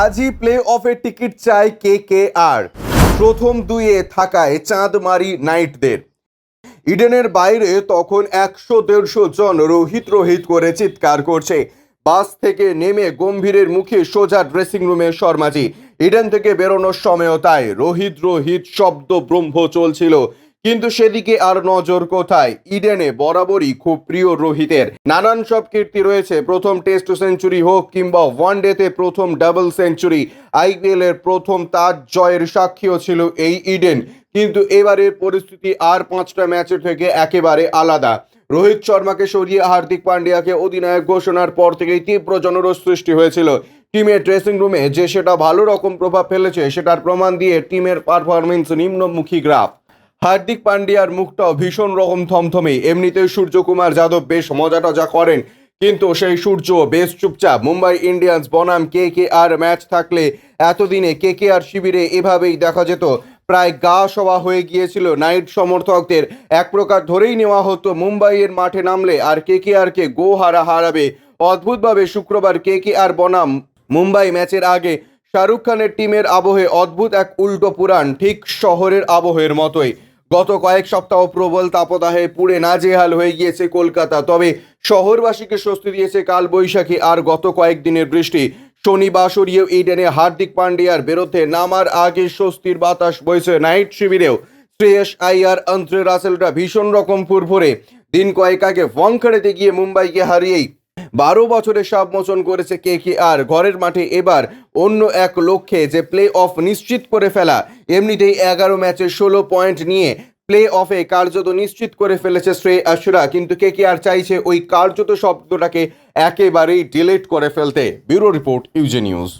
আজই প্লে অফের টিকিট চাই কে কে আর। প্রথম দুইয়ে থাকায় চাঁদমারি নাইটদের। ইডেনের বাইরে তখন একশো দেড়শো জন রোহিত রোহিত করে চিৎকার করছে। বাস থেকে নেমে গম্ভীরের মুখে সোজা ড্রেসিং রুমে শর্মাজি। ইডেন থেকে বেরোনোর সময়ও তাই। রোহিত রোহিত শব্দ ব্রহ্ম চলছিল। কিন্তু সেদিকে আর নজর কোথায়? ইডেনে বরাবরই খুব প্রিয় রোহিতের। নানান সব কীর্তি রয়েছে। প্রথম টেস্ট সেঞ্চুরি হোক কিংবা ওয়ান ডেতে প্রথম ডাবল সেঞ্চুরি আইপিএল এর প্রথম তাজ জয়ের সাক্ষীও ছিল এই ইডেন। কিন্তু এবারের পরিস্থিতি আর পাঁচটা ম্যাচের থেকে একেবারে আলাদা। রোহিত শর্মাকে সরিয়ে হার্দিক পান্ডিয়াকে অধিনায়ক ঘোষণার পর থেকেই তীব্র জনরোষ সৃষ্টি হয়েছিল। টিমের ড্রেসিং রুমে যে সেটা ভালো রকম প্রভাব ফেলেছে, সেটার প্রমাণ দিয়ে টিমের পারফরমেন্স নিম্নমুখী গ্রাফ। হার্দিক পান্ডিয়ার মুখটাও ভীষণ রকম থমথমে। এমনিতেই সূর্যকুমার যাদব বেশ মজা টজা করেন, কিন্তু সেই সূর্য বেশ চুপচাপ। মুম্বাই ইন্ডিয়ান্স বনাম কে কে আর ম্যাচ থাকলে এতদিনে কে কে আর শিবিরে এভাবেই দেখা যেত। প্রায় গা সভা হয়ে গিয়েছিল নাইট সমর্থকদের। এক প্রকার ধরেই নেওয়া হতো, মুম্বাইয়ের মাঠে নামলে আর কে কে আরকে গো হারা হারাবে। অদ্ভুতভাবে শুক্রবার কে কে আর বনাম মুম্বাই ম্যাচের আগে শাহরুখ খানের টিমের আবহে অদ্ভুত এক উল্টো পুরাণ, ঠিক শহরের আবহের মতোই। গত কয়েক সপ্তাহ প্রবল তাপদাহে পুড়ে নাজেহাল হয়ে গিয়েছে কলকাতা। তবে শহরবাসীকে স্বস্তি দিয়েছে কাল বৈশাখী আর গত কয়েকদিনের বৃষ্টি। শনিবার সরিয়েও ইডেনে হার্দিক পান্ডিয়ার বিরুদ্ধে নামার আগে স্বস্তির বাতাস বইছে নাইট শিবিরেও। শ্রেয়স আইয়ার অন্ত্রে রাসেলরা ভীষণ রকম ফুরফুরে। দিন কয়েক আগে ওয়াংখেড়েতে গিয়ে মুম্বাইকে হারিয়েই বারো বছরে সাপ মোচন করেছে কে কে আর। ঘরের মাঠে এবার অন্য এক লক্ষ্যে যে প্লে অফ নিশ্চিত করে ফেলা, এমনিতেই এগারো ম্যাচে ষোলো পয়েন্ট নিয়ে প্লে অফে কার্যত নিশ্চিত করে ফেলেছে শ্রেয় আশুরা। কিন্তু কে কে আর চাইছে ওই কার্যত শব্দটাকে একেবারেই ডিলিট করে ফেলতে? ব্যুরো রিপোর্ট, ইউজে নিউজ।